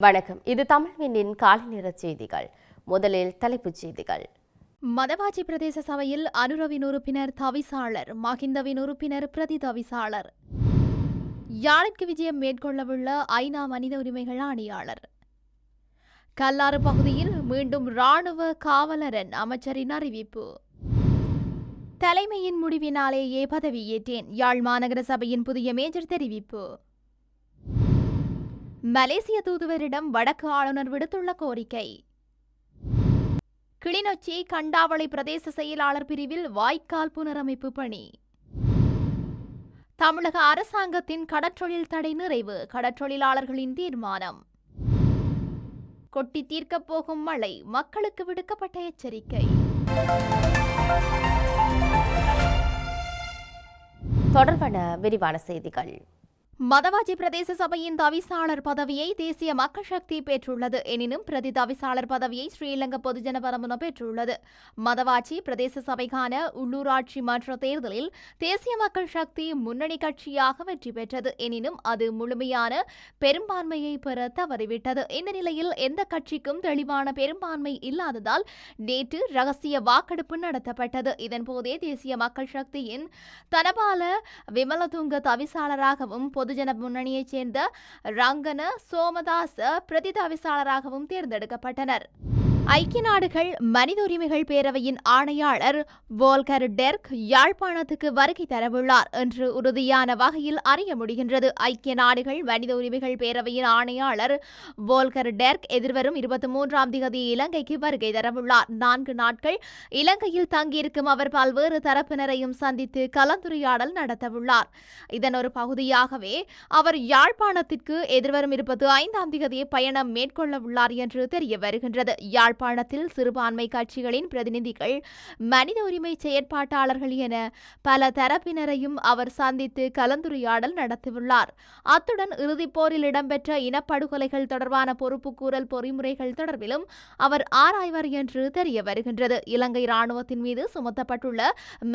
வணக்கம். இது தமிழ்வினின் காலை நேர செய்திகள். முதலில் தலைப்புச் செய்திகள். மதவாச்சி பிரதேச சபையில் அனுரவின் உறுப்பினர் தவிசாளர் மகிந்தவின் உறுப்பினர் பிரதி தவிசாளர். யாழிற்கு விஜயம் மேற்கொள்ளவுள்ள ஐநா மனித உரிமைகள் ஆணையாளர். கல்லாறு பகுதியில் மீண்டும் ராணுவ காவலரன் அமைச்சரின் அறிவிப்பு. தலைமையின் முடிவினாலேயே பதவியேற்றேன் யாழ் மாநகர சபையின் புதிய மேஜர் தெரிவிப்பு. மலேசிய தூதுவரிடம் வடக்கு ஆளுநர் விடுத்துள்ள கோரிக்கை. கிளிநொச்சி கண்டாவளை பிரதேச செயலாளர் பிரிவில் வாய்க்கால் புனரமைப்பு பணி. தமிழக அரசாங்கத்தின் கடற்றொழில் தடை நிறைவு கடற்றொழிலாளர்களின் தீர்மானம். கொட்டி தீர்க்கப் போகும் மழை மக்களுக்கு விடுக்கப்பட்ட எச்சரிக்கை. தொடர்பான விரிவான செய்திகள். மதவாஜி பிரதேச சபையின் தவிசாளர் பதவியை தேசிய மக்கள் சக்தி பெற்றுள்ளது. எனினும் பிரதி தவிசாளர் பதவியை ஸ்ரீலங்கா பொதுஜன பரமுன பெற்றுள்ளது. மதவாச்சி பிரதேச சபைக்கான உள்ளூராட்சி மன்ற தேர்தலில் தேசிய மக்கள் சக்தி முன்னணி கட்சியாக வெற்றி பெற்றது. எனினும் அது முழுமையான பெரும்பான்மையை பெற தவறிவிட்டது. இந்த நிலையில் எந்த கட்சிக்கும் தெளிவான பெரும்பான்மை இல்லாததால் நேற்று ரகசிய வாக்கெடுப்பு நடத்தப்பட்டது. இதன்போதே தேசிய மக்கள் சக்தியின் தனபால விமலதுங்க தவிசாளராகவும் பொது பொதுஜன முன்னணியைச் சேர்ந்த ரங்கன சோமதாச பிரதிதாவிசாளராகவும் தேர்ந்தெடுக்கப்பட்டனர். ஐக்கிய நாடுகள் மனித உரிமைகள் பேரவையின் ஆணையாளர் வோல்கர் டெர்க் யாழ்ப்பாணத்துக்கு வருகை தரவுள்ளார் என்று உறுதியான வகையில் அறிய முடிகின்றது. ஐக்கிய நாடுகள் மனித உரிமைகள் பேரவையின் ஆணையாளர் வோல்கர் டெர்க் எதிர்வரும் இருபத்தி மூன்றாம் தேதி இலங்கைக்கு வருகை தரவுள்ளார். நான்கு நாட்கள் இலங்கையில் தங்கியிருக்கும் அவர் பல்வேறு தரப்பினரையும் சந்தித்து கலந்துரையாடல் நடத்தவுள்ளார். இதன் ஒரு பகுதியாகவே அவர் யாழ்ப்பாணத்திற்கு எதிர்வரும் இருபத்தி ஐந்தாம் தேதி பயணம் மேற்கொள்ள உள்ளார் என்று தெரிய வருகின்றது. யாழ் யாழ்ப்பாணத்தில் சிறுபான்மை கட்சிகளின் பிரதிநிதிகள் மனித உரிமை செயற்பாட்டாளர்கள் என பல தரப்பினரையும் அவர் சந்தித்து கலந்துரையாடல் நடத்தியுள்ளார். அத்துடன் இறுதிப் போரில் இடம்பெற்ற இனப்படுகொலைகள் தொடர்பான பொறுப்புக்கூறல் பொறிமுறைகள் தொடர்பிலும் அவர் ஆராய்வர் என்று தெரிய வருகின்றது. இலங்கை ராணுவத்தின் மீது சுமத்தப்பட்டுள்ள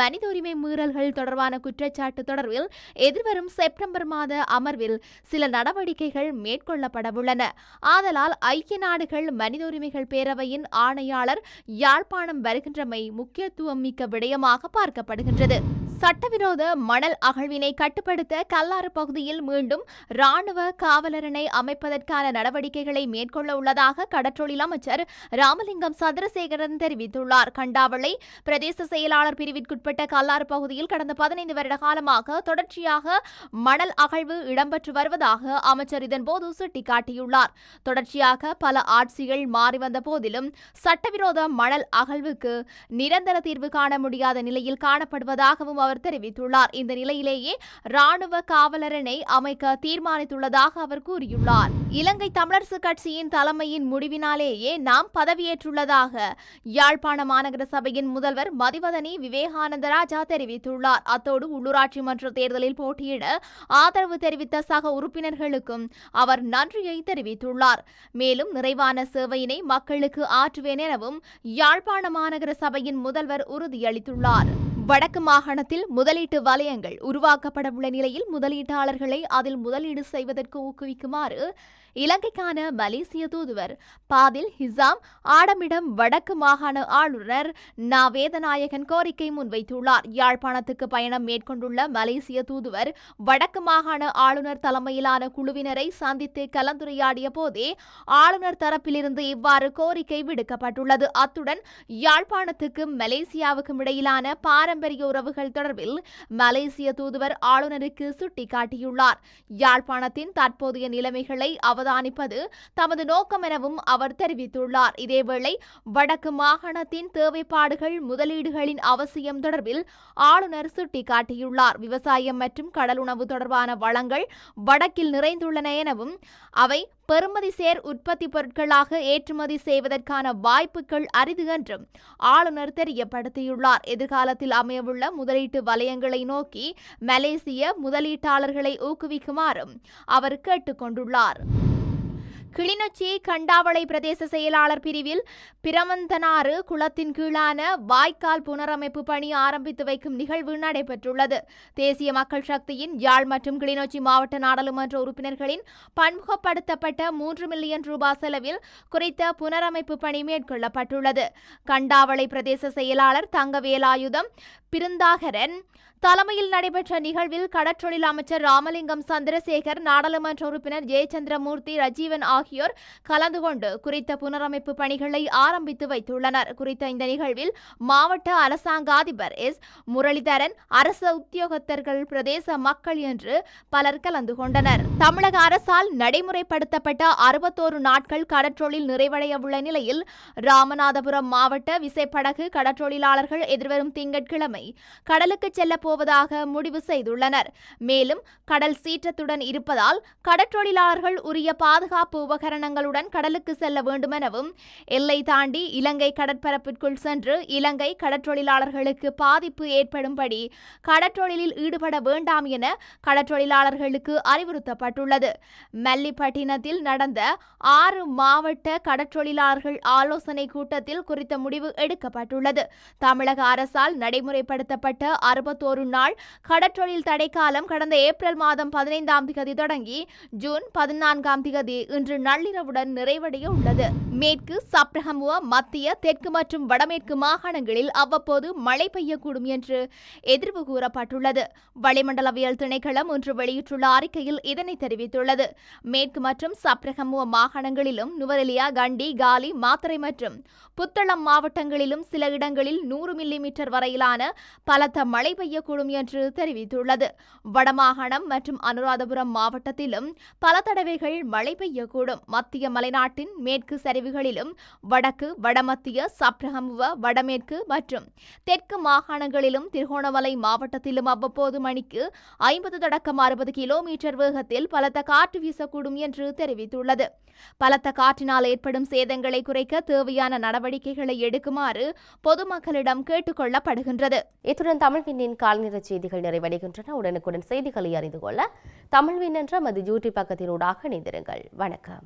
மனித உரிமை மீறல்கள் தொடர்பான குற்றச்சாட்டு தொடர்பில் எதிர்வரும் செப்டம்பர் மாத அமர்வில் சில நடவடிக்கைகள் மேற்கொள்ளப்படவுள்ளன. ஆதலால் ஐக்கிய நாடுகள் மனித உரிமைகள் பேரவையின் ஆணையாளர் யாழ்ப்பாணம் வருகின்றமை முக்கியத்துவம் மிக்க விடயமாக பார்க்கப்படுகின்றது. சட்டவிரோத மணல் அகழ்வினை கட்டுப்படுத்த கல்லாறு பகுதியில் மீண்டும் ராணுவ காவலரனை அமைப்பதற்கான நடவடிக்கைகளை மேற்கொள்ள உள்ளதாக கடற்றொழில் அமைச்சர் ராமலிங்கம் சந்திரசேகரன் தெரிவித்துள்ளார். கண்டாவளை பிரதேச செயலாளர் பிரிவிற்குட்பட்ட கல்லாறு பகுதியில் கடந்த பதினைந்து வருட காலமாக தொடர்ச்சியாக மணல் அகழ்வு இடம்பெற்று வருவதாக அமைச்சர் இதன்போது சுட்டிக்காட்டியுள்ளார். தொடர்ச்சியாக பல ஆட்சிகள் மாறி வந்த போதிலும் சட்டவிரோத மணல் அகழ்வுக்கு நிரந்தர தீர்வு காண முடியாத நிலையில் காணப்படுவதாகவும் அவர் தெரிவித்துள்ளார். இந்த நிலையிலேயே ராணுவ காவலரனை அமைக்க தீர்மானித்துள்ளதாக அவர் கூறியுள்ளார். இலங்கை தமிழரசு கட்சியின் தலைமையின் முடிவினாலேயே நாம் பதவியேற்றுள்ளதாக யாழ்ப்பாண மாநகர சபையின் முதல்வர் மதிவதனி விவேகானந்த ராஜா தெரிவித்துள்ளார். அத்தோடு உள்ளூராட்சி மன்ற தேர்தலில் போட்டியிட ஆதரவு தெரிவித்த சக உறுப்பினர்களுக்கும் அவர் நன்றியை தெரிவித்துள்ளார். மேலும் நிறைவான சேவையினை மக்களுக்கு ஆற்றுவேன் எனவும் யாழ்ப்பாண மாநகர சபையின் முதல்வர் உறுதியளித்துள்ளார். வடக்கு மாகாணத்தில் முதலீட்டு வலயங்கள் உருவாக்கப்படவுள்ள நிலையில் முதலீட்டாளர்களை அதில் முதலீடு செய்வதற்கு ஊக்குவிக்குமாறு இலங்கைக்கான மலேசிய தூதுவர் பாதில் ஹிசாம் ஆடமிடம் வடக்கு மாகாண ஆளுநர் நா வேதநாயகன் கோரிக்கை முன்வைத்துள்ளார். யாழ்ப்பாணத்துக்கு பயணம் மேற்கொண்டுள்ள மலேசிய தூதுவர் வடக்கு மாகாண ஆளுநர் தலைமையிலான குழுவினரை சந்தித்து கலந்துரையாடிய போதே ஆளுநர் தரப்பிலிருந்து இவ்வாறு கோரிக்கை விடுக்கப்பட்டுள்ளது. அத்துடன் யாழ்ப்பாணத்துக்கும் மலேசியாவுக்கும் இடையிலான பார பாரம்பரிய உறவுகள் தொடர்பில் மலேசிய தூதுவர் ஆளுநருக்கு சுட்டிக்காட்டியுள்ளார். யாழ்ப்பாணத்தின் தற்போதைய நிலைமைகளை அவதானிப்பது தமது நோக்கம் எனவும் அவர் தெரிவித்துள்ளார். இதேவேளை வடக்கு மாகாணத்தின் தேவைப்பாடுகள் முதலீடுகளின் அவசியம் தொடர்பில் ஆளுநர் சுட்டிக்காட்டியுள்ளார். விவசாயம் மற்றும் கடலுணவு தொடர்பான வளங்கள் வடக்கில் நிறைந்துள்ளன எனவும் அவை பெறுமதி சேர் உற்பத்தி பொருட்களாக ஏற்றுமதி செய்வதற்கான வாய்ப்புகள் அரிது என்றும் ஆளுநர் தெரியப்படுத்தியுள்ளார். எதிர்காலத்தில் அமையவுள்ள முதலீட்டு வலயங்களை நோக்கி மலேசிய முதலீட்டாளர்களை ஊக்குவிக்குமாறும் அவர் கேட்டுக்கொண்டுள்ளார். கிளிநொச்சி கண்டாவளை பிரதேச செயலாளர் பிரிவில் பிரமந்தனாறு குளத்தின் கீழான வாய்க்கால் புனரமைப்பு பணி ஆரம்பித்து வைக்கும் நிகழ்வு நடைபெற்றுள்ளது. தேசிய மக்கள் சக்தியின் யாழ் மற்றும் கிளிநொச்சி மாவட்ட நாடாளுமன்ற உறுப்பினர்களின் பன்முகப்படுத்தப்பட்ட மூன்று மில்லியன் ரூபாய் செலவில் குறித்த புனரமைப்பு பணி மேற்கொள்ளப்பட்டுள்ளது. கண்டாவளை பிரதேச செயலாளர் தங்கவேலாயுதம் பிருந்தாகரன் தலைமையில் நடைபெற்ற நிகழ்வில் கடற்றொழில் அமைச்சர் ராமலிங்கம் சந்திரசேகர் நாடாளுமன்ற உறுப்பினர் ஜெயச்சந்திரமூர்த்தி ரஜீவன் ஆகியோர் கலந்து கொண்டு குறித்த புனரமைப்பு பணிகளை ஆரம்பித்து வைத்துள்ளனர். குறித்த இந்த நிகழ்வில் மாவட்ட அரசாங்க அதிபர் எஸ். முரளிதரன் அரச உத்தியோகத்தர்கள் பிரதேச மக்கள் என்று பலர் கலந்து கொண்டனர். தமிழக அரசால் நடைமுறைப்படுத்தப்பட்ட அறுபத்தோரு நாட்கள் கடற்றொழில் நிறைவடைய உள்ள நிலையில் ராமநாதபுரம் மாவட்ட விசைப்படகு கடற்றொழிலாளர்கள் எதிர்வரும் திங்கட்கிழமை கடலுக்கு செல்ல போவதாக முடிவு செய்துள்ளனர். மேலும் கடல் சீற்றத்துடன் இருப்பதால் கடற்றொழிலாளர்கள் உரிய பாதுகாப்பு உபகரணங்களுடன் கடலுக்கு செல்ல வேண்டுமெனவும் எல்லை தாண்டி இலங்கை கடற்பரப்பிற்குள் சென்று இலங்கை கடற்றொழிலாளர்களுக்கு பாதிப்பு ஏற்படும்படி கடற்றொழிலில் ஈடுபட வேண்டாம் என கடற்றொழிலாளர்களுக்கு அறிவுறுத்தப்பட்டுள்ளது. மல்லிப்பட்டினத்தில் நடந்த ஆறு மாவட்ட கடற்றொழிலாளர்கள் ஆலோசனை கூட்டத்தில் குறித்த முடிவு எடுக்கப்பட்டுள்ளது. தமிழக அரசால் நடைமுறைப்படுத்தப்பட்ட அறுபத்தோரு ஒரு நாள் கடற்றொழில் தடைக்காலம் கடந்த ஏப்ரல் மாதம் பதினைந்தாம் திகதி தொடங்கி ஜூன் பதினான்காம் திகதி இன்று நள்ளிரவுடன் நிறைவடைய உள்ளது. மேற்கு சப்ரஹமுவ மத்திய தெற்கு மற்றும் வடமேற்கு மாகாணங்களில் அவ்வப்போது மழை பெய்யக்கூடும் என்று எதிர்வு கூறப்பட்டுள்ளது. வளிமண்டலவியல் திணைக்களம் ஒன்று வெளியிட்டுள்ள அறிக்கையில் இதனை தெரிவித்துள்ளது. மேற்கு மற்றும் சப்ரஹமுவ மாகாணங்களிலும் நுவரெலியா கண்டி காலி மாத்தறை மற்றும் புத்தளம் மாவட்டங்களிலும் சில இடங்களில் நூறு மில்லி மீட்டர் வரையிலான பலத்த மழை பெய்ய இருக்கக்கூடும் என்று தெரிவித்துள்ளது. வடமாகாணம் மற்றும் அனுராதபுரம் மாவட்டத்திலும் பல தடவைகள் மழை பெய்யக்கூடும். மத்திய மலைநாட்டின் மேற்கு சரிவுகளிலும் வடக்கு வடமத்திய சப்ரஹமுவ வடமேற்கு மற்றும் தெற்கு மாகாணங்களிலும் திருகோணமலை மாவட்டத்திலும் அவ்வப்போது மணிக்கு ஐம்பது தொடக்கம் அறுபது கிலோமீட்டர் வேகத்தில் பலத்த காற்று வீசக்கூடும் என்று தெரிவித்துள்ளது. பலத்த காற்றினால் ஏற்படும் சேதங்களை குறைக்க தேவையான நடவடிக்கைகளை எடுக்குமாறு பொதுமக்களிடம் கேட்டுக்கொள்ளப்படுகின்றது இத்துடன் தமிழ் தமிழ்வினின் கால்நிற செய்திகள் நிறைவடைகின்றன. உடனுக்குடன் செய்திகளை அறிந்து கொள்ள தமிழ்வின் என்ற மது யூடியூப் பக்கத்தினூடாக இணைந்திருங்கள். வணக்கம்.